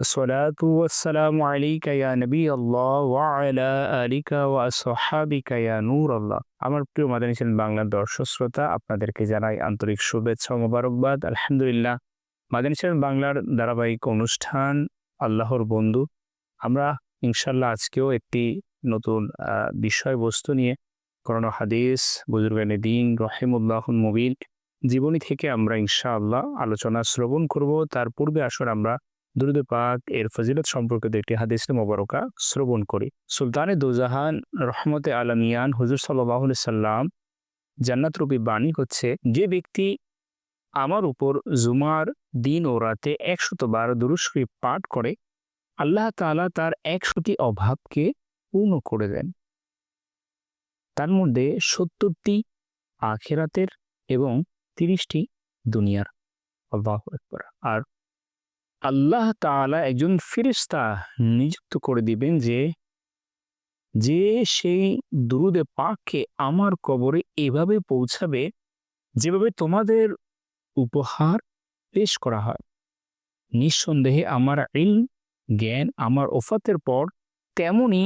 الصلاة والسلام عليك يا نبي الله وعلى آلك وأصحابك يا نور الله আমার প্রিয় মাদানী চ্যানেল বাংলার দর্শক শ্রোতা আপনাদেরকে জানাই আন্তরিক শুভেচ্ছা ও মোবারকবাদ আলহামদুলিল্লাহ মাদানী চ্যানেল বাংলার ধারাবাহিক অনুষ্ঠান আল্লাহর বন্ধু আমরা ইনশাল্লাহ আজকেও একটি নতুন আহ, বিষয়বস্তু নিয়ে করোনা হাদিস বুজুর্গানে দিন রহিমুল্লাহুল মুবিন জীবনী থেকে আমরা ইনশাআল্লাহ আলোচনা শ্রবণ করব তার পূর্বে আসর আমরা দুরুদ পাক এর ফজিলত সম্পর্কিত একটি হাদিস মোবারকা শ্রবণ করি। সুলতানে দুজাহান রহমতে আলমিয়ান হুজুর সাল্লাহ সাল্লাম জান্নাতরূপী বাণী হচ্ছে যে ব্যক্তি আমার উপর জুমার দিন ও রাতে একশত বার দুরুশরী পাঠ করে, আল্লাহ তাআলা তার একশোটি অভাবকে পূর্ণ করে দেন। তার মধ্যে সত্তরটি আখেরাতের এবং তিরিশটি দুনিয়ার। আকবার। আর আল্লাহ তাআলা একজন ফিরিস্তা নিযুক্ত করে দিবেন যে যে সেই দুরুদে পাককে আমার কবরে এভাবে পৌঁছাবে যেভাবে তোমাদের উপহার পেশ করা হয়। নিঃসন্দেহে আমার ইল জ্ঞান, আমার ওফাতের পর তেমনি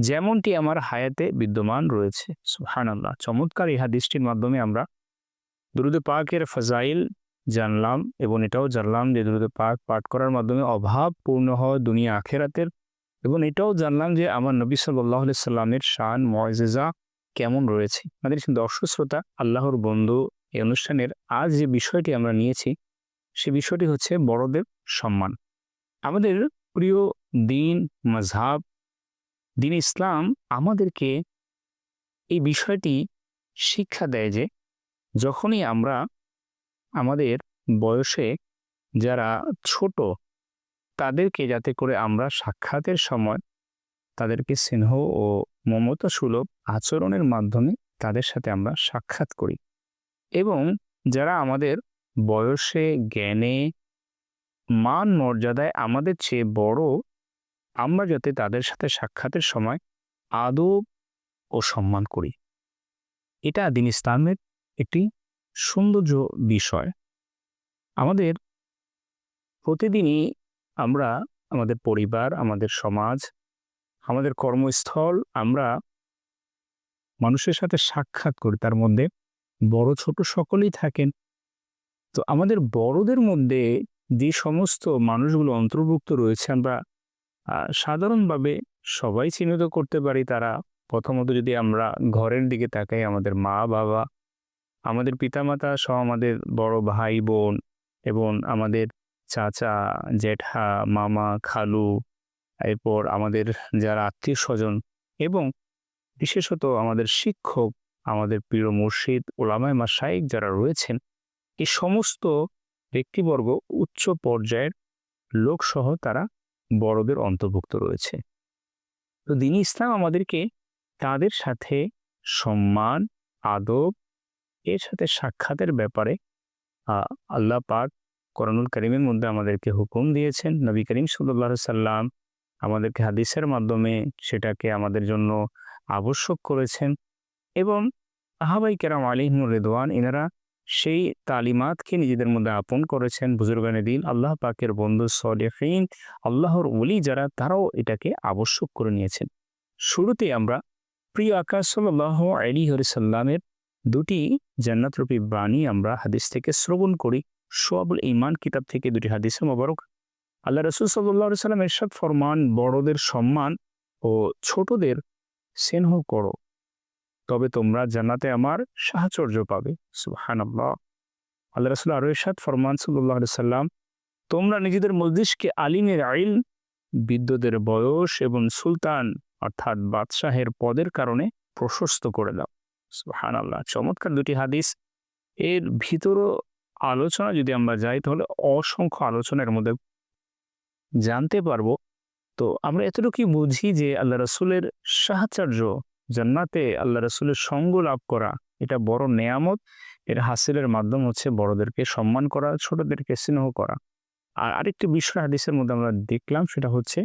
যেমনটি আমার হায়াতে বিদ্যমান রয়েছে। সুহান আল্লাহ চমৎকার এই হাদিসটির মাধ্যমে আমরা দুরুদে পাকের ফাজাইল জানলাম এবং এটাও জানলাম যে দুরুদে পাক পাঠ করার মাধ্যমে অভাব পূর্ণ হয় দুনিয়া আখেরাতের এবং এটাও জানলাম যে আমার নবী সাল্লাহ সাল্লামের শান ময়জেজা কেমন রয়েছে। আমাদের দর্শক শ্রোতা, আল্লাহর বন্ধু এই অনুষ্ঠানের আজ যে বিষয়টি আমরা নিয়েছি, সে বিষয়টি হচ্ছে বড়দের সম্মান। আমাদের প্রিয় দিন মজহাব দিন ইসলাম আমাদেরকে এই বিষয়টি শিক্ষা দেয় যে যখনই আমরা আমাদের বয়সে যারা ছোট, তাদেরকে যাতে করে আমরা সাক্ষাতের সময় তাদেরকে স্নেহ ও মমতা সুলভ আচরণের মাধ্যমে তাদের সাথে আমরা সাক্ষাৎ করি। এবং যারা আমাদের বয়সে, জ্ঞানে, মান মর্যাদায় আমাদের চেয়ে বড়, আমরা যাতে তাদের সাথে সাক্ষাতের সময় আদব ও সম্মান করি। এটা দিন ইসলামের একটি সৌন্দর্য বিষয়। আমাদের প্রতিদিনই আমরা, আমাদের পরিবার, আমাদের সমাজ, আমাদের কর্মস্থল, আমরা মানুষের সাথে সাক্ষাৎ করি। তার মধ্যে বড়, ছোট সকলেই থাকেন। তো আমাদের বড়দের মধ্যে যে সমস্ত মানুষগুলো অন্তর্ভুক্ত রয়েছে, আমরা সাধারণভাবে সবাই চিহ্নিত করতে পারি। তারা প্রথমত যদি আমরা ঘরের দিকে তাকাই, আমাদের মা বাবা আমাদের পিতামাতা সহ আমাদের বড় ভাই, বোন এবং আমাদের চাচা, জেঠা, মামা, খালু, এরপর আমাদের যারা আত্মীয় স্বজন এবং বিশেষত আমাদের শিক্ষক, আমাদের প্রিয় মুর্শিদ, ওলামায় মাসাইক যারা রয়েছেন, এই সমস্ত ব্যক্তিবর্গ উচ্চ পর্যায়ের লোকসহ তারা বড়দের অন্তর্ভুক্ত রয়েছে। তো দিন ইসলাম আমাদেরকে তাদের সাথে সম্মান, আদব এর সাথে সাক্ষাতের ব্যাপারে আল্লাহ পাক করণুল করিমের মধ্যে আমাদেরকে হুকুম দিয়েছেন। নবী করিম সাল্লাহ সাল্লাম আমাদেরকে হাদিসের মাধ্যমে সেটাকে আমাদের জন্য আবশ্যক করেছেন এবং আহাবাই কেরাম আলিহিনুর রেদওয়ান এনারা সেই তালিমাতকে নিজেদের মধ্যে আপন করেছেন। বুজুর্গানে দিন আল্লাহ পাকের বন্ধু সলেফিন আল্লাহর ওলি যারা, তারাও এটাকে আবশ্যক করে নিয়েছেন। শুরুতে আমরা প্রিয় আকাশ সাল্লাহ আলী সাল্লামের দুটি জান্নাতরূপী বাণী আমরা হাদিস থেকে শ্রবণ করি। সোয়াবুল ইমান কিতাব থেকে দুটি হাদিসে মোবারক। আল্লাহ রসুল সাল্লাহ সাল্লাম এরশাদ ফরমান, বড়দের সম্মান ও ছোটদের স্নেহ করো। তবে তোমরা জান্নাতে আমার সাহচর্য পাবে। সুহান আল্লাহ আল্লাহ রসুল আরও এরশাদ ফরমান সাল্লাহ সাল্লাম, তোমরা নিজেদের মস্তিষ্কে আলিমের আইল, বিদ্যুতের বয়স এবং সুলতান অর্থাৎ বাদশাহের পদের কারণে প্রশস্ত করে দাও। সুহান আল্লাহ চমৎকার দুটি হাদিস। এর ভিতরও আলোচনা যদি আমরা যাই, তাহলে অসংখ্য আলোচনার মধ্যে জানতে পারব। তো আমরা এতটুকুই বুঝি যে আল্লাহ রসুলের সাহাচার্য জান্নাতে আল্লাহ রসুলের সঙ্গ লাভ করা, এটা বড় নেয়ামত। এর হাসিলের মাধ্যম হচ্ছে বড়দেরকে সম্মান করা, ছোটদেরকে স্নেহ করা। আর আরেকটি বিষয় হাদিসের মধ্যে আমরা দেখলাম, সেটা হচ্ছে,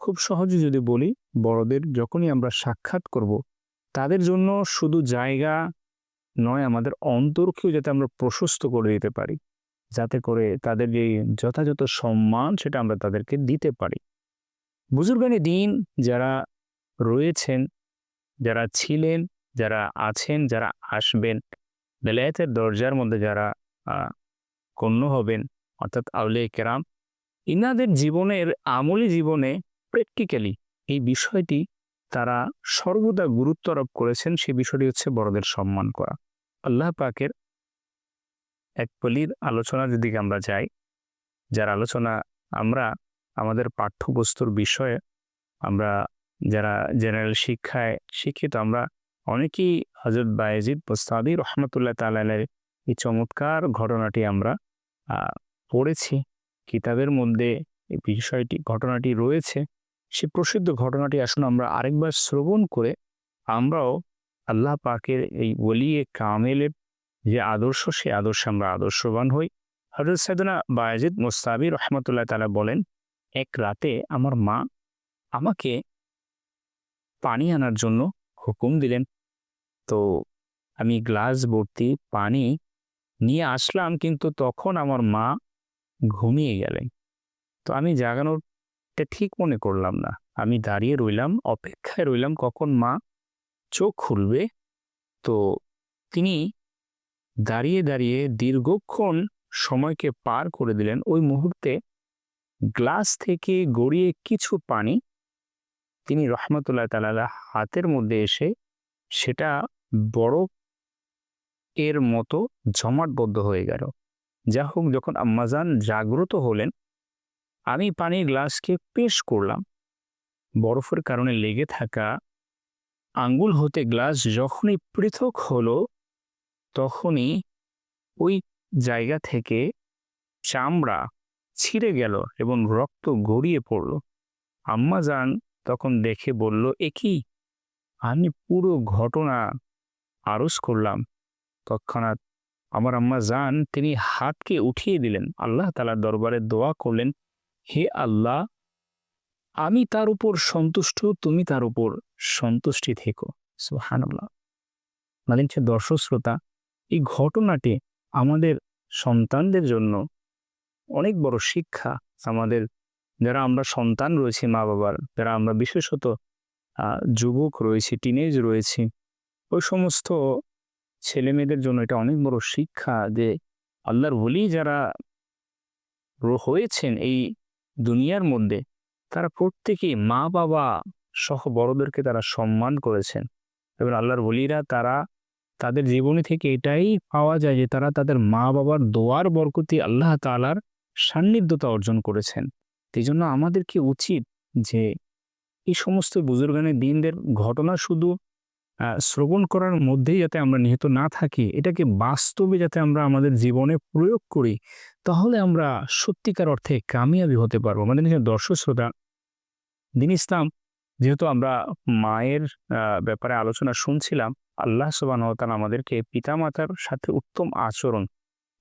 খুব সহজে যদি বলি, বড়দের যখনই আমরা সাক্ষাৎ করব তাদের জন্য শুধু জায়গা নয়, আমাদের অন্তরকেও যাতে আমরা প্রশস্ত করে দিতে পারি। যাতে করে তাদের যে যথাযথ সম্মান, সেটা আমরা তাদেরকে দিতে পারি। বুজুর্গানি দিন যারা রয়েছেন, যারা ছিলেন, যারা আছেন, যারা আসবেন, বেলায়েতের দরজার মধ্যে যারা গণ্য হবেন, অর্থাৎ আউলে কেরাম ইনাদের জীবনের আমলি জীবনে প্র্যাকটিক্যালি এই বিষয়টি তারা সর্বদা গুরুত্ব আরোপ করেছেন সে বিষয়টি হচ্ছে বড়দের সম্মান করা। আল্লাহ পাকের এক পলির আলোচনার দিকে আমরা যাই, যার আলোচনা আমরা আমাদের পাঠ্যবস্তুর বিষয়ে আমরা যারা জেনারেল শিক্ষায় শিক্ষিত, আমরা অনেকেই হজরত বায়েজিদ মোস্তাদি রহমতুল্লাহ তালের এই চমৎকার ঘটনাটি আমরা পড়েছি। কিতাবের মধ্যে এই বিষয়টি, ঘটনাটি রয়েছে। সে প্রসিদ্ধ ঘটনাটি আসুন আমরা আরেকবার শ্রবণ করে আমরাও আল্লাহ পাকের এই ওলিয়ে কামেলের যে আদর্শ, সে আদর্শে আমরা আদর্শবান হই। হজরত সাইদনা বায়াজিদ মোস্তাবি রহমতুল্লাহ তালা বলেন, এক রাতে আমার মা আমাকে পানি আনার জন্য হুকুম দিলেন। তো আমি গ্লাস ভর্তি পানি নিয়ে আসলাম, কিন্তু তখন আমার মা ঘুমিয়ে গেলেন। তো আমি জাগানোরটা ঠিক মনে করলাম না। আমি দাঁড়িয়ে রইলাম, অপেক্ষায় রইলাম কখন মা চোখ খুলবে। তো তিনি দাঁড়িয়ে দাঁড়িয়ে দীর্ঘক্ষণ সময়কে পার করে দিলেন। ওই মুহূর্তে গ্লাস থেকে গড়িয়ে কিছু পানি তিনি রহমতুল্লাহ তালা হাতের মধ্যে এসে সেটা বরফ এর মতো জমাটবদ্ধ হয়ে গেল। যা হোক যখন আম্মাজান জাগ্রত হলেন আমি পানির গ্লাসকে পেশ করলাম। বরফের কারণে লেগে থাকা আঙ্গুল হতে গ্লাস যখনই পৃথক হলো, তখনই ওই জায়গা থেকে চামড়া ছিঁড়ে গেল এবং রক্ত গড়িয়ে পড়ল। আম্মা যান তখন দেখে বলল, এ কি? আমি পুরো ঘটনা আরজ করলাম। তৎক্ষণাৎ আমার আম্মা যান, তিনি হাতকে উঠিয়ে দিলেন। আল্লাহ তালার দরবারে দোয়া করলেন হে আল্লাহ, আমি তার উপর সন্তুষ্ট, তুমি তার উপর সন্তুষ্টি থেকো। সুহানুল্লাহ মাদিন দর্শক শ্রোতা, এই ঘটনাটি আমাদের সন্তানদের জন্য অনেক বড় শিক্ষা। আমাদের যারা আমরা সন্তান রয়েছি মা বাবার, যারা আমরা বিশেষত যুবক রয়েছি টিনেজ রয়েছি, ওই সমস্ত ছেলে মেয়েদের জন্য এটা অনেক বড় শিক্ষা যে আল্লাহর বলি যারা হয়েছেন এই দুনিয়ার মধ্যে তারা প্রত্যেকেই মা, বাবা সহ বড়দেরকে তারা সম্মান করেছেন এবং আল্লাহর বলিরা তারা তাদের জীবনী থেকে এটাই পাওয়া যায় যে তারা তাদের মা, বাবার দোয়ার বরকতি আল্লাহ তালার সান্নিধ্যতা অর্জন করেছেন। এই জন্য আমাদেরকে উচিত যে এই সমস্ত বুজুর্গানের দিনদের ঘটনা শুধু শ্রবণ করার মধ্যেই যাতে আমরা নিহত না থাকি, এটাকে বাস্তবে যাতে আমরা আমাদের জীবনে প্রয়োগ করি, তাহলে আমরা সত্যিকার অর্থে কামিয়াবি হতে পারব। নিজের দর্শক শ্রোতা, দিন ইসলাম, যেহেতু আমরা মায়ের ব্যাপারে আলোচনা শুনছিলাম, আল্লাহ সুবাহ আমাদেরকে পিতামাতার সাথে উত্তম আচরণ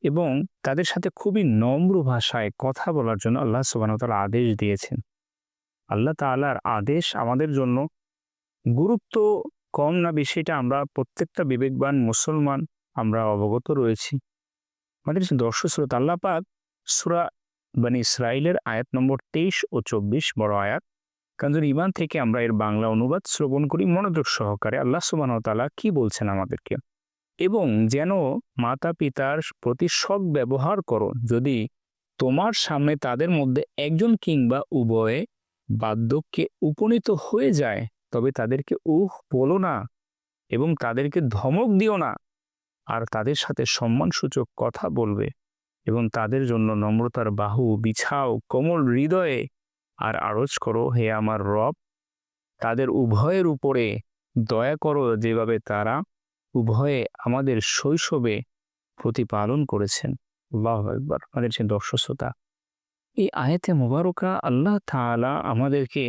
এবং তাদের সাথে খুবই নম্র ভাষায় কথা বলার জন্য আল্লাহ সুবাহ আদেশ দিয়েছেন। আল্লাহ তাআলার আদেশ আমাদের জন্য গুরুত্ব কম না বেশি এটা আমরা প্রত্যেকটা বিবেকবান মুসলমান আমরা অবগত রয়েছি। আমাদের দর্শক শ্রোতা, আল্লাহ পাক সুরা বানি ইসরায়েলের আয়াত নম্বর তেইশ ও চব্বিশ বড় আয়াত, কারণ ইমান থেকে আমরা এর বাংলা অনুবাদ শ্রবণ করি মনোযোগ সহকারে আল্লাহ সুবাহ তাআলা কি বলছেন আমাদেরকে? এবং যেন মাতা পিতার প্রতি সৎ ব্যবহার করো, যদি তোমার সামনে তাদের মধ্যে একজন কিংবা উভয়ে বার্ধক্যে উপনীত হয়ে যায় তবে তাদেরকে উহ বলো না এবং তাদেরকে ধমক দিও না। আর তাদের সাথে সম্মানসূচক কথা বলবে এবং তাদের জন্য নম্রতার বাহু বিছাও কোমল হৃদয়ে। আর আরজ করো, হে আমার রব, তাদের উভয়ের উপরে দয়া করো যেভাবে তারা উভয়ে আমাদের শৈশবে প্রতিপালন করেছেন। আল্লাহ একবার আমাদের যে এই আয়াতে মোবারকা আল্লাহ তাআলা আমাদেরকে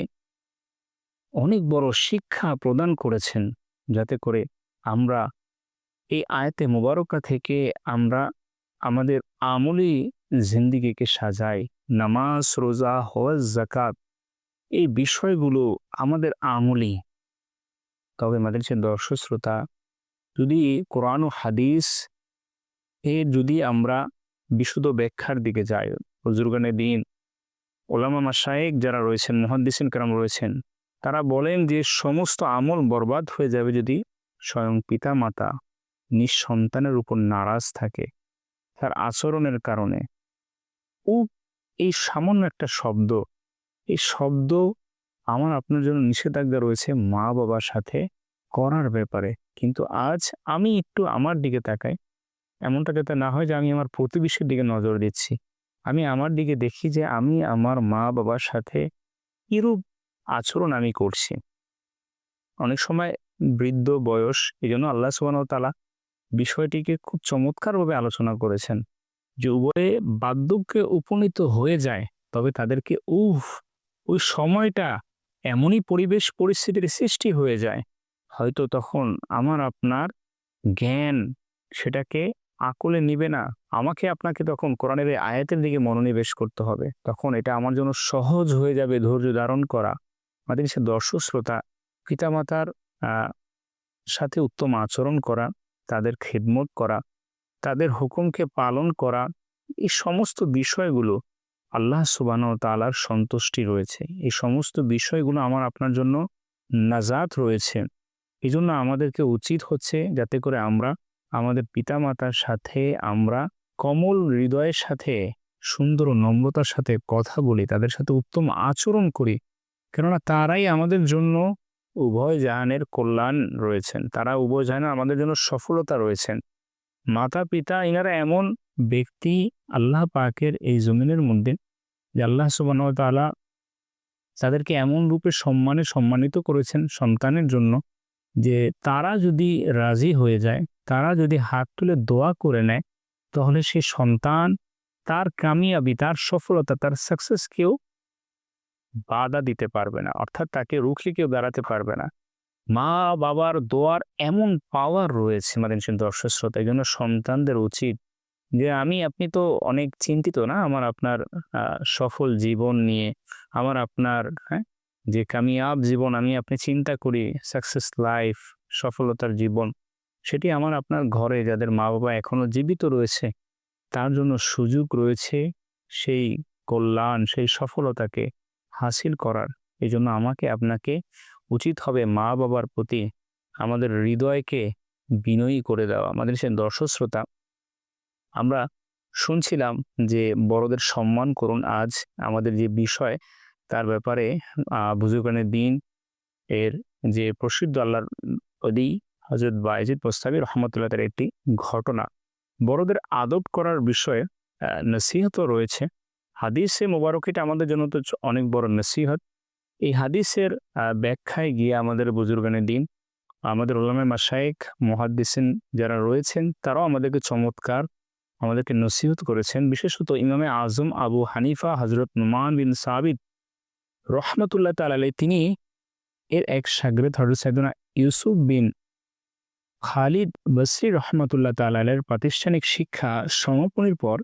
অনেক বড় শিক্ষা প্রদান করেছেন যাতে করে আমরা এই আয়তে মোবারকা থেকে আমরা আমাদের আমলি জিন্দিগিকে সাজাই। নামাজ, রোজা, হজ জাকাত এই বিষয়গুলো আমাদের আমলি। তবে আমাদের যে দর্শক শ্রোতা, যদি কোরআন ও হাদিস এ যদি আমরা বিশুদ্ধ ব্যাখ্যার দিকে যাই হজুরগানের দিন, ওলামা মাসায়েক যারা রয়েছেন, মহাদ্দিসিন কারাম রয়েছেন তারা বলেন যে সমস্ত আমল বরবাদ হয়ে যাবে যদি স্বয়ং পিতা মাতা নিঃসন্তানের উপর নারাজ থাকে তার আচরণের কারণে। ও, এই সামান্য একটা শব্দ। এই শব্দ আমার আপনার জন্য নিষেধাজ্ঞা রয়েছে মা বাবার সাথে করার ব্যাপারে। কিন্তু আজ আমি একটু আমার দিকে তাকাই। এমনটা যাতে না হয় যে আমি আমার প্রতিবেশীর দিকে নজর দিচ্ছি। আমি আমার দিকে দেখি যে আমি আমার মা বাবার সাথে কিরূপ আচরণ আমি করছি। অনেক সময় বৃদ্ধ বয়স এই জন্য আল্লাহ সুবাহ তালা বিষয়টিকে খুব চমৎকারভাবে আলোচনা করেছেন যে উভয়ে বার্ধক্যে উপনীত হয়ে যায়, তবে তাদেরকে উফ, ওই সময়টা এমনই পরিবেশ পরিস্থিতির সৃষ্টি হয়ে যায়। হয়তো তখন আমার আপনার জ্ঞান সেটাকে আকলে নিবে না, আমাকে আপনাকে তখন কোরআনের আয়াতের দিকে মনোনিবেশ করতে হবে। তখন এটা আমার জন্য সহজ হয়ে যাবে ধৈর্য ধারণ করা। আমাদের সে দর্শক শ্রোতা, পিতামাতার সাথে উত্তম আচরণ করা, তাদের খেদমত করা, তাদের হুকুমকে পালন করা, এই সমস্ত বিষয়গুলো আল্লাহ সুবান তালার সন্তুষ্টি রয়েছে। এই সমস্ত বিষয়গুলো আমার আপনার জন্য নাজাত রয়েছে। এই জন্য আমাদেরকে উচিত হচ্ছে যাতে করে আমরা আমাদের পিতামাতার সাথে আমরা কমল হৃদয়ের সাথে, সুন্দর নম্রতার সাথে কথা বলি, তাদের সাথে উত্তম আচরণ করি কেননা তারাই আমাদের জন্য উভয় জাহানের কল্যাণ রয়েছেন। তারা উভয় জাহানের আমাদের জন্য সফলতা রয়েছেন। মাতা, পিতা ইনারা এমন ব্যক্তি আল্লাহ পাকের এই জমিনের মধ্যে যে আল্লাহ সুবাহ তালা তাদেরকে এমন রূপে সম্মানে সম্মানিত করেছেন সন্তানের জন্য যে তারা যদি রাজি হয়ে যায়, তারা যদি হাত তুলে দোয়া করে নেয়, তাহলে সে সন্তান তার কামিয়াবি, তার সফলতা, তার সাকসেস কেউ বাধা দিতে পারবে না, অর্থাৎ তাকে রুখে কেউ দাঁড়াতে পারবে না। মা বাবার দোয়ার এমন পাওয়ার রয়েছে মানে দর্শক শ্রোতা এই জন্য সন্তানদের উচিত যে, আমি, আপনি তো অনেক চিন্তিত না আমার আপনার সফল জীবন নিয়ে, আমার আপনার হ্যাঁ যে কামিয়াব জীবন আমি, আপনি চিন্তা করি সাকসেস লাইফ সফলতার জীবন, সেটি আমার আপনার ঘরে যাদের মা বাবা এখনও জীবিত রয়েছে, তার জন্য সুযোগ রয়েছে সেই কল্যাণ, সেই সফলতাকে হাসিল করার। এই জন্য আমাকে আপনাকে উচিত হবে মা বাবার প্রতি আমাদের হৃদয়কে বিনয়ী করে দেওয়া। আমাদের সে দর্শক শ্রোতা আমরা শুনছিলাম যে বড়দের সম্মান করুন। আজ আমাদের যে বিষয় তার ব্যাপারে বুজুগানের দিন এর যে প্রসিদ্ধ আল্লাহর অদি হজরত বাইজিদ মোস্তাবি রহমতুল্লাহ তার একটি ঘটনা। বড়দের আদব করার বিষয়ে আহ, নসিহতও রয়েছে। হাদিসে মোবারকিটা আমাদের জন্য তো অনেক বড় নসিহত। এই হাদিসের ব্যাখ্যায় গিয়ে আমাদের বুজুর্গানের দিন, আমাদের ওলামে মাসায়েক মহাদ্দিসিন যারা রয়েছেন, তারাও আমাদেরকে চমৎকার আমাদেরকে নসিহত করেছেন। বিশেষত ইমামে আজম আবু হানিফা হজরত নুমান বিন সাবিদ রহমতুল্লাহ তালাই তিনি এর এক সাগরেদ হজরত সাইদুনা ইউসুফ বিন খালিদ বসরি রহমতুল্লাহ তালের প্রাতিষ্ঠানিক শিক্ষা সমাপনের পর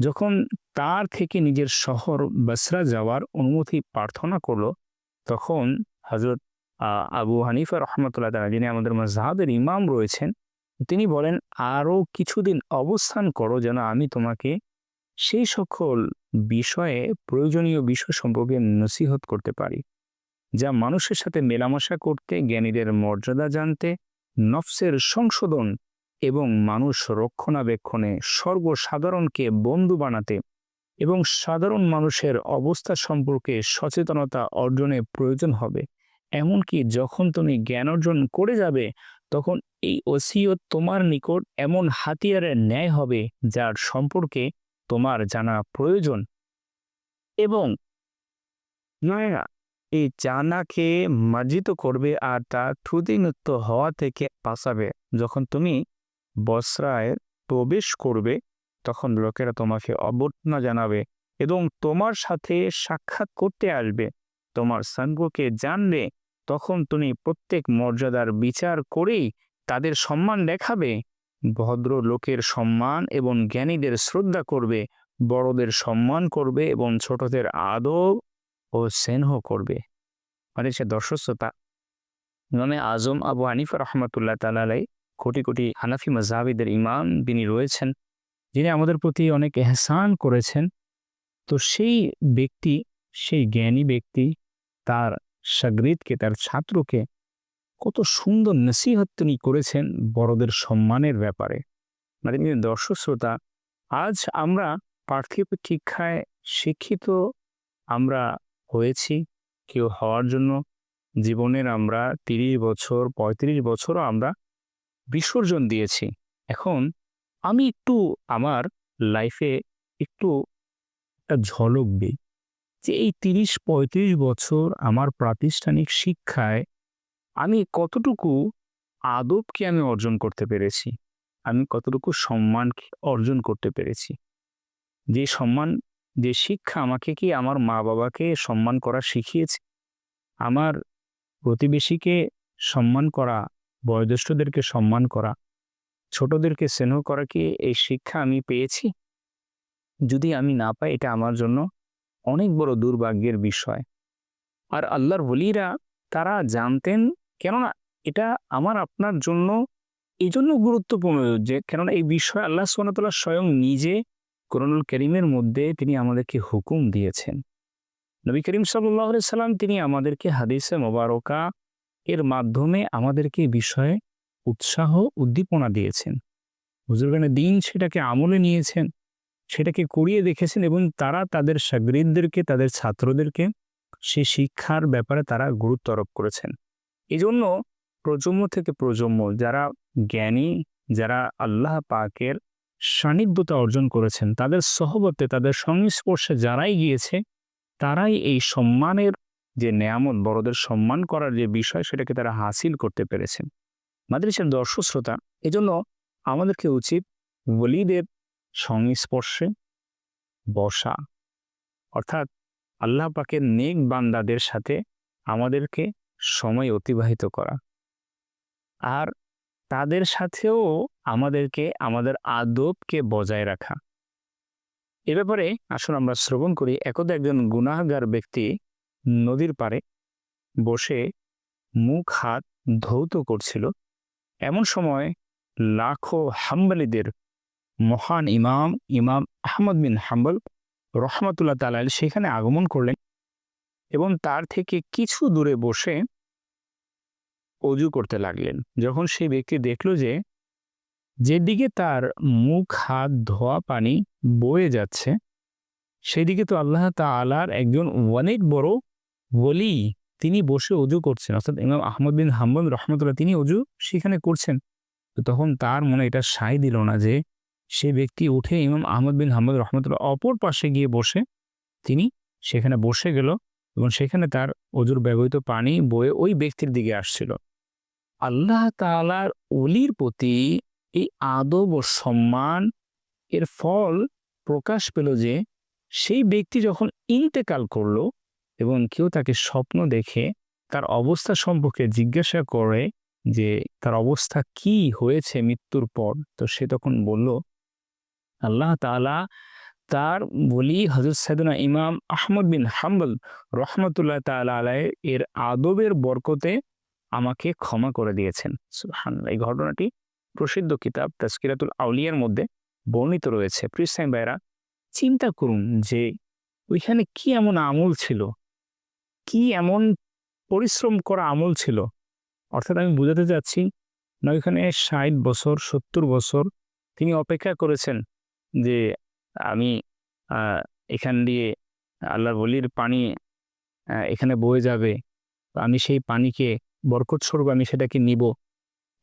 যখন তার থেকে নিজের শহর বসরা যাওয়ার অনুমতি প্রার্থনা করল, তখন হজরত আবু হানিফা রহমতুল্লাহ তালা যিনি আমাদের মজাহের ইমাম রয়েছেন, তিনি বলেন আরও কিছুদিন অবস্থান করো যেন আমি তোমাকে সেই সকল বিষয়ে, প্রয়োজনীয় বিষয় সম্পর্কে নসিহত করতে পারি, যা মানুষের সাথে মেলামেশা করতে, জ্ঞানীদের মর্যাদা জানতে, নফসের সংশোধন এবং মানুষ রক্ষণাবেক্ষণে সর্বসাধারণকে বন্ধু বানাতে এবং সাধারণ মানুষের অবস্থা সম্পর্কে সচেতনতা অর্জনে প্রয়োজন হবে। এমনকি যখন তুমি জ্ঞান অর্জন করে যাবে, তখন এই ওসিও তোমার নিকট এমন হাতিয়ারের ন্যায় হবে যার সম্পর্কে তোমার জানা প্রয়োজন। এবং নয়া এই জানাকে মার্জিত করবে আর তা ত্রুটিমুক্ত হওয়া থেকে বাঁচাবে। যখন তুমি বসরায় প্রবেশ করবে, তখন লোকেরা তোমাকে অবর্তনা জানাবে এবং তোমার সাথে সাক্ষাৎ করতে আসবে। তোমার সম্পর্কে জানবে তখন তুমি প্রত্যেক মর্যাদার বিচার করেই তাদের সম্মান দেখাবে। ভদ্র লোকের সম্মান এবং জ্ঞানীদের শ্রদ্ধা করবে, বড়দের সম্মান করবে এবং ছোটদের আদব ও স্নেহ করবে। মানে সে দর্শস্বতা ইমামে আজম আবু হানিফা রহমতুল্লাহ তালাই কোটি কোটি হানাফি মজাহিদের ইমাম যিনি রয়েছেন, যিনি আমাদের প্রতি অনেক এহসান করেছেন, তো সেই ব্যক্তি, সেই জ্ঞানী ব্যক্তি, তার সাগরিদকে, তার ছাত্রকে কত সুন্দর নসিহত তিনি করেছেন বড়দের সম্মানের ব্যাপারে। মানে দর্শক শ্রোতা, আজ আমরা পার্থিব শিক্ষায় শিক্ষিত, আমরা হয়েছি কেউ হওয়ার জন্য, জীবনের আমরা তিরিশ বছর, পঁয়ত্রিশ বছরও আমরা বিসর্জন দিয়েছি। এখন আমি একটু আমার লাইফে একটু একটা ঝলক দিই যে এই তিরিশ পঁয়ত্রিশ বছর আমার প্রাতিষ্ঠানিক শিক্ষায় আমি কতটুকু আদবকে আমি অর্জন করতে পেরেছি? আমি কতটুকু সম্মান অর্জন করতে পেরেছি? যে সম্মান, যে শিক্ষা আমাকে কি আমার মা বাবাকে সম্মান করা শিখিয়েছে? আমার প্রতিবেশীকে সম্মান করা বয়োজ্যেষ্ঠদেরকে সম্মান করা, ছোটদেরকে স্নেহ করা কি এই শিক্ষা আমি পেয়েছি? যদি আমি না পাই, এটা আমার জন্য অনেক বড় দুর্ভাগ্যের বিষয়। আর আল্লাহর বলিরা তারা জানতেন, কেননা এটা আমার আপনার জন্য এই জন্য গুরুত্বপূর্ণ যে, কেননা এই বিষয়ে আল্লাহ সোনাতলা স্বয়ং নিজে করনুল করিমের মধ্যে তিনি আমাদেরকে হুকুম দিয়েছেন। নবী করিম সাল্লাহ সাল্লাম তিনি আমাদেরকে হাদিসে মোবারকা এর মাধ্যমে আমাদেরকে বিষয়ে উৎসাহ, উদ্দীপনা দিয়েছেন। হুজুরগানের দিন সেটাকে আমলে নিয়েছেন, সেটাকে করিয়ে দেখেছেন এবং তারা তাদের সাগরিদদেরকে, তাদের ছাত্রদেরকে সে শিক্ষার ব্যাপারে তারা গুরুত্ব আরোপ করেছেন। এই জন্য প্রজন্ম থেকে প্রজন্ম যারা জ্ঞানী, যারা আল্লাহ পাকের সান্নিধ্যতা অর্জন করেছেন, তাদের সহবতে তাদের সংস্পর্শে যারাই গিয়েছে, তারাই এই সম্মানের যে নেয়ামত, বড়দের সম্মান করার যে বিষয়, সেটাকে তারা হাসিল করতে পেরেছেন মাদ্রাসার দর্শক শ্রোতা, এজন্য আমাদেরকে উচিত বলিদের সংস্পর্শে বসা। অর্থাৎ আল্লাহ পাকের নেক বান্দাদের সাথে আমাদেরকে সময় অতিবাহিত করা। আর তাদের সাথেও আমাদেরকে, আমাদের আদবকে বজায় রাখা। এ ব্যাপারে আসুন আমরা শ্রবণ করি। একদা একজন গুনাহগার ব্যক্তি নদীর পারে বসে মুখ হাত ধৌত করছিল। এমন সময় লাখো হাম্বালিদের মহান ইমাম ইমাম আহমদ বিন হাম্বল রহমতুল্লাহ তালাল সেখানে আগমন করলেন এবং তার থেকে কিছু দূরে বসে অজু করতে লাগলেন। যখন সেই ব্যক্তি দেখল যে যেদিকে তার মুখ হাত ধোয়া পানি বয়ে যাচ্ছে, সেদিকে তো আল্লাহ তালার একজন অনেক বড় বলি, তিনি বসে অজু করছেন। অর্থাৎ ইমাম আহমদ বিন হাম্বদ রহমতুল্লাহ তিনি অজু সেখানে করছেন। তো তখন তার মনে এটা সাই দিল না যে, সে ব্যক্তি উঠে ইমাম আহমদ বিন হাম্মদ রহমতুল্লাহ অপর পাশে গিয়ে বসে তিনি সেখানে বসে গেল এবং সেখানে তার অজুর ব্যবহৃত পানি বয়ে ওই ব্যক্তির দিকে আসছিল। আল্লাহ তালার অলির প্রতি এই আদব ও সম্মান এর ফল প্রকাশ পেল যে, সেই ব্যক্তি যখন ইন্তেকাল করল এবং কেউ তাকে স্বপ্ন দেখে তার অবস্থা সম্পর্কে জিজ্ঞাসা করে যে তার অবস্থা কি হয়েছে মৃত্যুর পর। তো সে তখন বলল, আল্লাহ তালা তার বলি হজরত সাইদুনা ইমাম আহমদ বিন হাম্বল রহমতুল্লাহ তালা আলাই এর আদবের বরকতে আমাকে ক্ষমা করে দিয়েছেন। এই ঘটনাটি প্রসিদ্ধ কিতাব তাস্কিরাতুল আউলিয়ার মধ্যে বর্ণিত রয়েছে। প্রিসাইম ভাইরা চিন্তা করুন যে ওইখানে কি এমন আমল ছিল কি এমন পরিশ্রম করা আমল ছিল? অর্থাৎ আমি বুঝাতে চাচ্ছি না ওইখানে ষাট বছর, সত্তর বছর তিনি অপেক্ষা করেছেন যে আমি এখান দিয়ে আল্লাহর বলির পানি এখানে বয়ে যাবে, আমি সেই পানিকে, বরকত স্বরূপ আমি সেটাকে নিব।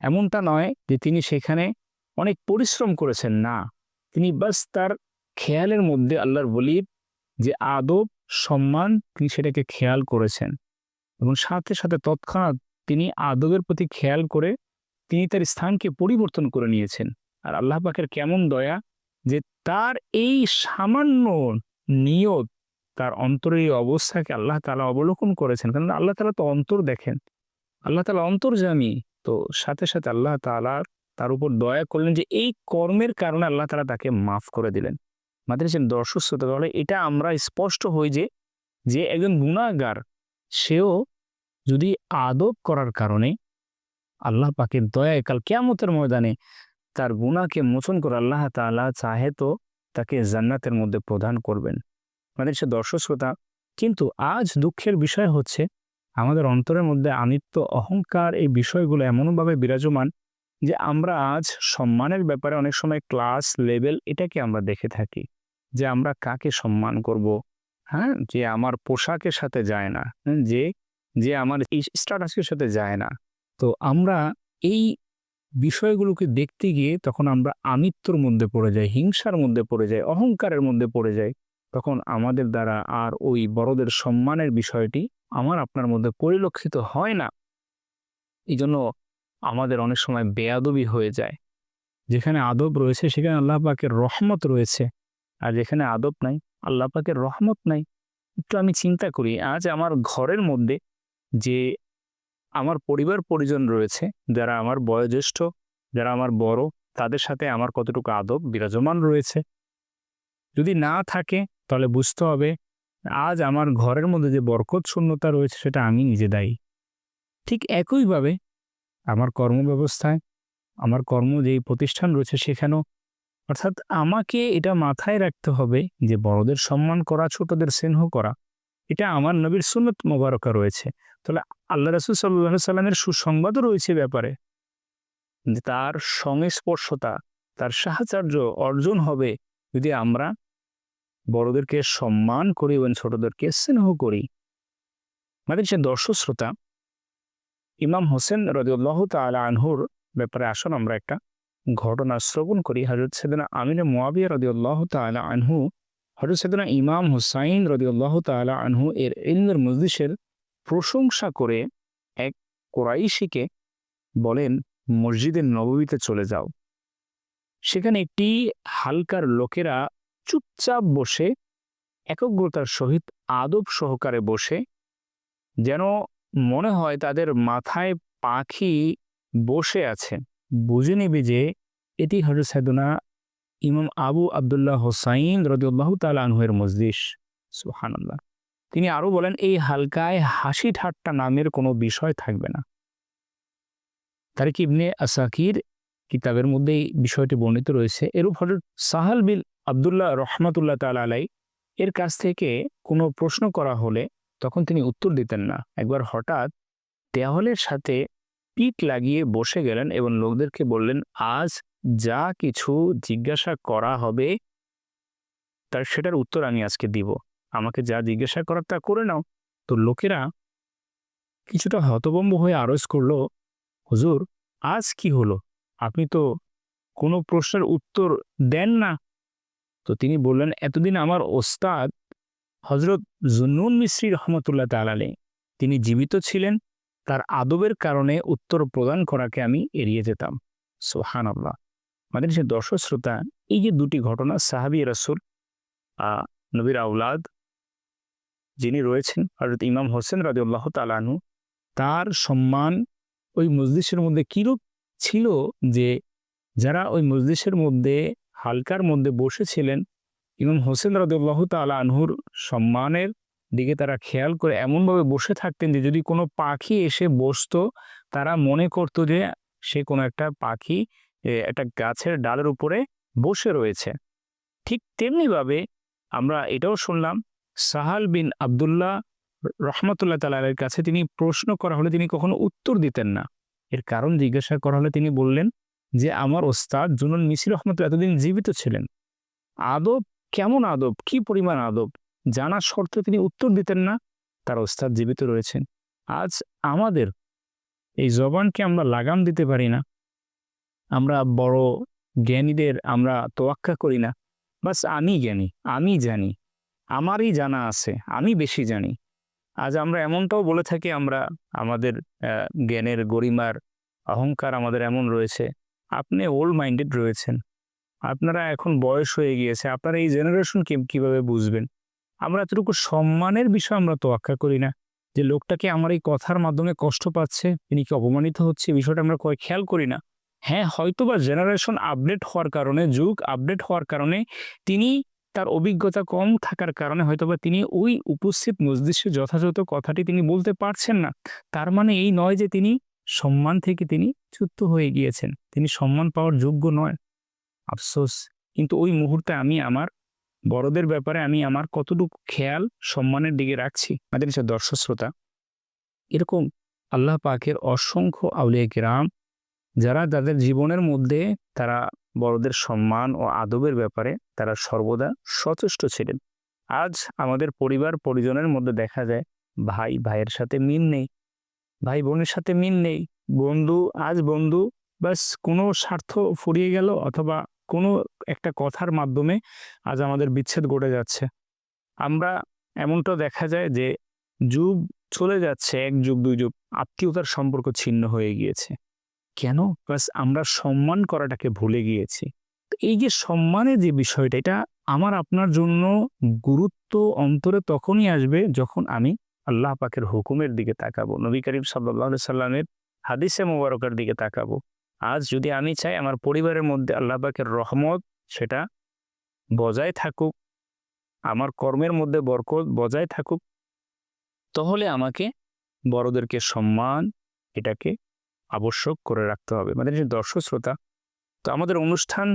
এমনটা নয় যে তিনি সেখানে অনেক পরিশ্রম করেছেন, না। তিনি বাস তার খেয়ালের মধ্যে আল্লাহর বলির যে আদব সম্মান তিনি সেটাকে খেয়াল করেছেন এবং সাথে সাথে তৎক্ষণাৎ তিনি আদবের প্রতি খেয়াল করে তিনি তার স্থানকে পরিবর্তন করে নিয়েছেন। আর আল্লাহ পাকের কেমন দয়া যে তার এই সামান্য নিয়ত তার অন্তরের এই অবস্থাকে আল্লাহ তালা অবলোকন করেছেন। কারণ আল্লাহ তালা তো অন্তর দেখেন। আল্লাহ তালা অন্তর্জামী তো সাথে সাথে আল্লাহ তালা তার উপর দয়া করলেন যে এই কর্মের কারণে আল্লাহ তালা তাকে মাফ করে দিলেন। যে দর্শক শ্রোতা বলে এটা আমরা স্পষ্ট হই যে যে একজন গুণাগার সেও যদি আদব করার কারণে আল্লাহ পাকের দয়ায় কাল কেয়ামতের ময়দানে তার গুণাকে মোচন করে আল্লাহ তাআলা চাহে তো তাকে জান্নাতের মধ্যে প্রদান করবেন। আমাদের সে দর্শক শ্রোতা, কিন্তু আজ দুঃখের বিষয় হচ্ছে, আমাদের অন্তরের মধ্যে আমিত্ব অহংকার এই বিষয়গুলো এমনভাবে বিরাজমান যে আমরা আজ সম্মানের ব্যাপারে অনেক সময় ক্লাস লেভেল এটাকে আমরা দেখে থাকি। যে আমরা কাকে সম্মান করব? হ্যাঁ? যে আমার পোশাকের সাথে যায় না হ্যাঁ, যে যে আমার এই স্ট্যাটাসের সাথে যায় না। তো আমরা এই বিষয়গুলোকে দেখতে গিয়ে তখন আমরা আমিত্বর মধ্যে পড়ে যাই হিংসার মধ্যে পড়ে যাই অহংকারের মধ্যে পড়ে যাই তখন আমাদের দ্বারা আর ওই বড়দের সম্মানের বিষয়টি আমার আপনার মধ্যে পরিলক্ষিত হয় না। এই জন্য আমাদের অনেক সময় বেয়াদবি হয়ে যায়। যেখানে আদব রয়েছে সেখানে আল্লাহ পাকের রহমত রয়েছে। আর যেখানে আদব নাই, আল্লাহ পাকের রহমত নাই। একটু আমি চিন্তা করি, আজ আমার ঘরের মধ্যে যে আমার পরিবার পরিজন রয়েছে, যারা আমার বয়োজ্যেষ্ঠ, যারা আমার বড়, তাদের সাথে আমার কতটুকু আদব বিরাজমান রয়েছে। যদি না থাকে, তাহলে বুঝতে হবে, আজ আমার ঘরের মধ্যে যে বরকত শূন্যতা রয়েছে, সেটা আমি নিজে দায়ী। ঠিক একইভাবে আমার কর্মব্যবস্থায়, আমার কর্ম যেই প্রতিষ্ঠান রয়েছে, সেখানেও অর্থাৎ আমাকে এটা মাথায় রাখতে হবে যে বড়দের সম্মান করা, ছোটদের স্নেহ করা, এটা আমার নবীর সুন্নত মোবারকা রয়েছে। তাহলে আল্লাহ রসুল সাল্লাহ সাল্লামের সুসংবাদও রয়েছে ব্যাপারে। যে তার সংস্পর্শতা, তার সাহচর্য অর্জন হবে যদি আমরা বড়দেরকে সম্মান করি এবং ছোটদেরকে স্নেহ করি। আমাদের যে দর্শক শ্রোতা ইমাম হোসেন রদিউল্লাহ তালা আনহুর ব্যাপারে আসুন আমরা একটা ঘটনা শ্রবণ করি। হজরত সেদিনা আমির মোয়াবিয়া রদিউল্লাহ তালা আনহু হজরত সেদিনা ইমাম হুসাইন রদিউল্লাহ তালা আনহু এর ইলমের মজলিসের প্রশংসা করে এক কোরাইশিকে বলেন মসজিদের নবমীতে চলে যাও। সেখানে একটি হালকার লোকেরা চুপচাপ বসে, একগ্রতার সহিত আদব সহকারে বসে, যেন মনে হয় তাদের মাথায় পাখি বসে আছে। বুঝে নিবি যে এটি হজরত সাইদুনা ইমাম আবু আবদুল্লাহ হোসাইন রদিউল্লাহ তাল আনহুয়ের মসজিদ সুহানাল্লাহ তিনি আরও বলেন, এই হালকায় হাসি ঠাট্টা নামের কোনো বিষয় থাকবে না। তারিক ইবনে আসাকির কিতাবের মধ্যে এই বিষয়টি বর্ণিত রয়েছে। এরূপ হজরত সাহাল বিল আবদুল্লাহ রহমাতুল্লাহ তাল আলাই এর কাছ থেকে কোনো প্রশ্ন করা হলে তখন তিনি উত্তর দিতেন না। একবার হঠাৎ দেওয়ালের সাথে পিঠ লাগিয়ে বসে গেলেন এবং লোকদেরকে বললেন, আজ যা কিছু জিজ্ঞাসা করা হবে, তার সেটার উত্তর আমি আজকে দিব। আমাকে যা জিজ্ঞাসা করার তা করে নাও। তো লোকেরা কিছুটা হতবম্ব হয়ে আরজ করল, হুজুর, আজ কি হলো? আপনি তো কোনো প্রশ্নের উত্তর দেন না। তো তিনি বললেন, এতদিন আমার ওস্তাদ হজরত জুন্নুন মিশ্রি রহমতুল্লাহ তালালে তিনি জীবিত ছিলেন তার আদবের কারণে উত্তর প্রদান করাকে আমি এড়িয়ে যেতাম। সোহান আল্লাহ আমাদের যে দর্শক শ্রোতা, এই যে দুটি ঘটনা, সাহাবি রসুল নবীর আউলাদ যিনি রয়েছেন হজরত ইমাম হোসেন রাজিউল্লাহ তালানু তার সম্মান ওই মজলিসের মধ্যে কীরূপ ছিল যে যারা ওই মজলিসের মধ্যে, হালকার মধ্যে বসেছিলেন, ইমাম হোসেন রাজিউল্লাহ তালা আনহুর সম্মানের দিকে তারা খেয়াল করে এমনভাবে বসে থাকতেন যে, যদি কোনো পাখি এসে বসতো, তারা মনে করতো যে, সে কোনো একটা পাখি একটা গাছের ডালের উপরে বসে রয়েছে। ঠিক তেমনিভাবে আমরা এটাও শুনলাম, সাহাল বিন আবদুল্লাহ রহমতুল্লাহ তালের কাছে তিনি প্রশ্ন করা হলে তিনি কখনো উত্তর দিতেন না। এর কারণ জিজ্ঞাসা করা হলে তিনি বললেন যে, আমার ওস্তাদ জুনুল মিসির রহমতুল্লাহ এতদিন জীবিত ছিলেন। আদব কেমন আদব? কি পরিমাণ আদব? জানার শর্তে তিনি উত্তর দিতেন না, তার ওস্তাদ জীবিত রয়েছেন। আজ আমাদের এই জবানকে আমরা লাগাম দিতে পারি না। আমরা বড় জ্ঞানীদের আমরা তোয়াক্কা করি না। বাস আমি জ্ঞানী, আমি জানি, আমারই জানা আছে, আমি বেশি জানি। আজ আমরা এমনটাও বলে থাকি, আমরা, আমাদের জ্ঞানের গরিমার অহংকার আমাদের এমন রয়েছে। আপনি ওল্ড মাইন্ডেড রয়েছেন। আপনারা এখন বয়স হয়ে গিয়েছে। আপনারা এই জেনারেশন কীভাবে বুঝবেন? আমরা এতটুকু সম্মানের বিষয় আমরা তোয়াক্কা করি না। যে লোকটাকে আমার এই কথার মাধ্যমে কষ্ট পাচ্ছে, তিনি কি অপমানিত হচ্ছে বিষয়টা আমরা খেয়াল করি না। হ্যাঁ হয়তোবা জেনারেশন আপডেট হওয়ার কারণে, যুগ আপডেট হওয়ার কারণে তিনি তার অভিজ্ঞতা কম থাকার কারণে হয়তোবা তিনি ওই উপস্থিত মজলিসে যথাযথ কথাটি তিনি বলতে পারছেন না। তার মানে এই নয় যে তিনি সম্মান থেকে তিনি চ্যুত হয়ে গিয়েছেন। তিনি সম্মান পাওয়ার যোগ্য নয়। আফসোস। কিন্তু ওই মুহূর্তে আমি আমার বড়দের ব্যাপারে আমি আমার কতটুকু খেয়াল সম্মানের দিকে রাখছি? আমাদের সে দর্শক শ্রোতা, এরকম আল্লাহ পাকের অসংখ্য আউলিয়া গ্রাম যারা তাদের জীবনের মধ্যে তারা বড়দের সম্মান ও আদবের ব্যাপারে তারা সর্বদা সচেষ্ট ছিলেন। আজ আমাদের পরিবার পরিজনের মধ্যে দেখা যায়, ভাই, ভাইয়ের সাথে মিল নেই, ভাই বোনের সাথে মিল নেই, বন্ধু, আজ বন্ধু বাস কোনো স্বার্থ ফুরিয়ে গেল অথবা কোনো একটা কথার মাধ্যমে আজ আমাদের বিচ্ছেদ ঘটে যাচ্ছে। আমরা এমনটা দেখা যায় যে যুগ চলে যাচ্ছে, এক যুগ, দুই যুগ, আত্মীয়তার সম্পর্ক ছিন্ন হয়ে গিয়েছে। কেন? বাস আমরা সম্মান করাটাকে ভুলে গিয়েছি। এই যে সম্মানের যে বিষয়টা, এটা আমার আপনার জন্য গুরুত্ব অন্তরে তখনই আসবে যখন আমি আল্লাহ পাকের হুকুমের দিকে তাকাবো, নবী করিম সাল্লাহ সাল্লামের হাদিসে মোবারকের দিকে তাকাবো। আজ যদি আমি চাই আমার পরিবারের মধ্যে আল্লাহ পাকের রহমত সেটা বজায় থাকুক, আমার কর্মের মধ্যে বরকত বজায় থাকুক, তাহলে আমাকে বড়দেরকে সম্মান এটাকে আবশ্যক করে রাখতে হবে। মানে যে দর্শক শ্রোতা, তো আমাদের অনুষ্ঠান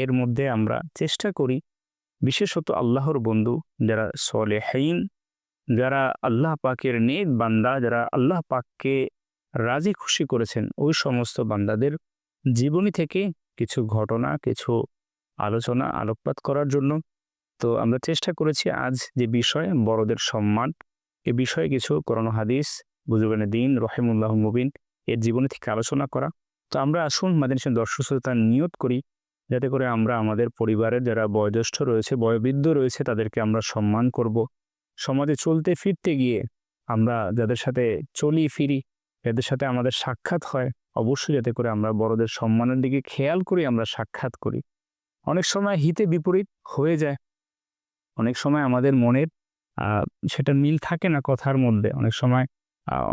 এর মধ্যে আমরা চেষ্টা করি বিশেষত আল্লাহর বন্ধু যারা সলেহাইন যারা আল্লাহ পাকের নেক বান্দা, যারা আল্লাহ পাককে রাজি খুশি করেছেন ওই সমস্ত বান্দাদের জীবনী থেকে কিছু ঘটনা, কিছু আলোচনা, আলোকপাত করার জন্য। তো আমরা চেষ্টা করেছি আজ যে বিষয়, বড়দের সম্মান, এ বিষয়ে কিছু করোনা হাদিস, বুজুগানে দিন, রহেমুল্লাহ মুবিন, এর জীবনী থেকে আলোচনা করা। তো আমরা আসুন মাদিনসেন দর্শক শ্রোতা নিয়ত করি, যাতে করে আমরা আমাদের পরিবারের যারা বয়োজ্যেষ্ঠ রয়েছে, বয়োবৃদ্ধ রয়েছে, তাদেরকে আমরা সম্মান করব। সমাজে চলতে ফিরতে গিয়ে আমরা যাদের সাথে চলি, ফিরি যাদের সাথে আমাদের সাক্ষাৎ হয়, অবশ্যই যাতে করে আমরা বড়দের সম্মানের দিকে খেয়াল করি, আমরা সাক্ষাৎ করি। অনেক সময় হিতে বিপরীত হয়ে যায়। অনেক সময় আমাদের মনের সেটা মিল থাকে না কথার মধ্যে। অনেক সময়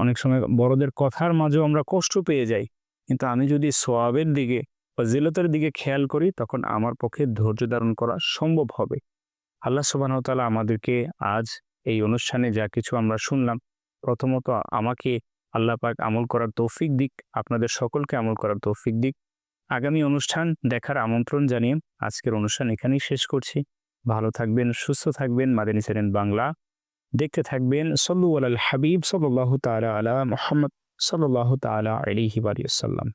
অনেক সময় বড়দের কথার মাঝেও আমরা কষ্ট পেয়ে যাই। কিন্তু আমি যদি সোয়াবের দিকে বা জিলতের দিকে খেয়াল করি, তখন আমার পক্ষে ধৈর্য ধারণ করা সম্ভব হবে। আল্লাহ সুবাহতালা আমাদেরকে আজ এই অনুষ্ঠানে যা কিছু আমরা শুনলাম, প্রথমত আমাকে আল্লাহ পাক আমল করার তৌফিক দিক, আপনাদের সকলকে আমল করার তৌফিক দিক। আগামী অনুষ্ঠান দেখার আমন্ত্রণ জানিয়ে আজকের অনুষ্ঠান এখানেই শেষ করছি। ভালো থাকবেন, সুস্থ থাকবেন, মাদানী সেরেন বাংলা। দেখতে থাকবেন সল্লু আল হাবিব সাল্লাহ তালা আলা মোহাম্মদ সাল্লাহ তালা আলিহি বারিয়াল্লাম